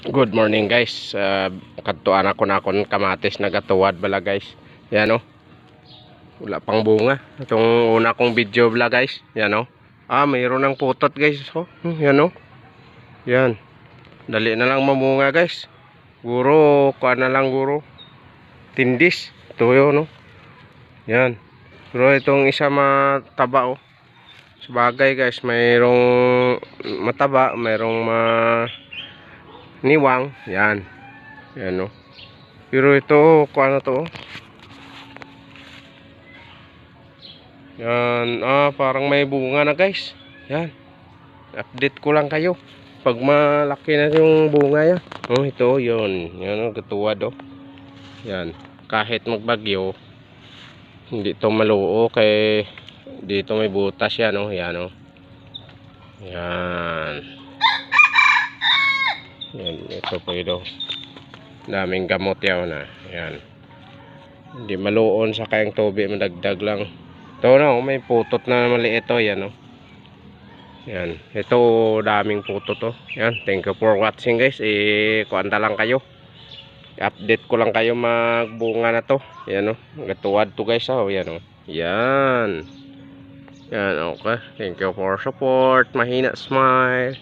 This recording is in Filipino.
Good morning guys. Uh, kadtuan ako na akong kamatis nagatuwad bala guys. Yan o. Wala pang bunga. Itong una kong video bala guys. Yan o. Ah, mayroon ng putot guys. Oh, yan o. Yan. Dali na lang mamunga guys. Guro, kuha na lang guro. Tindis. Ito yun o. Yan. Pero itong isa mataba o. Sabagay guys, mayroong mataba, mayroong ma niwang. Yan. Yan no? Pero ito kung ano to? Oh. yan. Ah parang may bunga na guys. Yan. Update ko lang kayo. Pag malaki na yung bunga yan oh ito yun. Yan oh katuwad oh yan. Kahit magbagyo hindi to maluo kay dito may butas yan oh yan oh yan yan, ito po ito. Daming gamot yaw na. Yan. Hindi maluon sa kayang tubig, madagdag lang. Ito na, oh, may putot na maliit to. Yan, oh. Yan. Ito, daming putot to. Yan. Thank you for watching guys. Eh, kuanta lang kayo. Update ko lang kayo magbunga na to. Yan, oh. Gatuwad to guys, oh. Yan, oh. Yan. Yan, okay. Thank you for support. Mahina smile.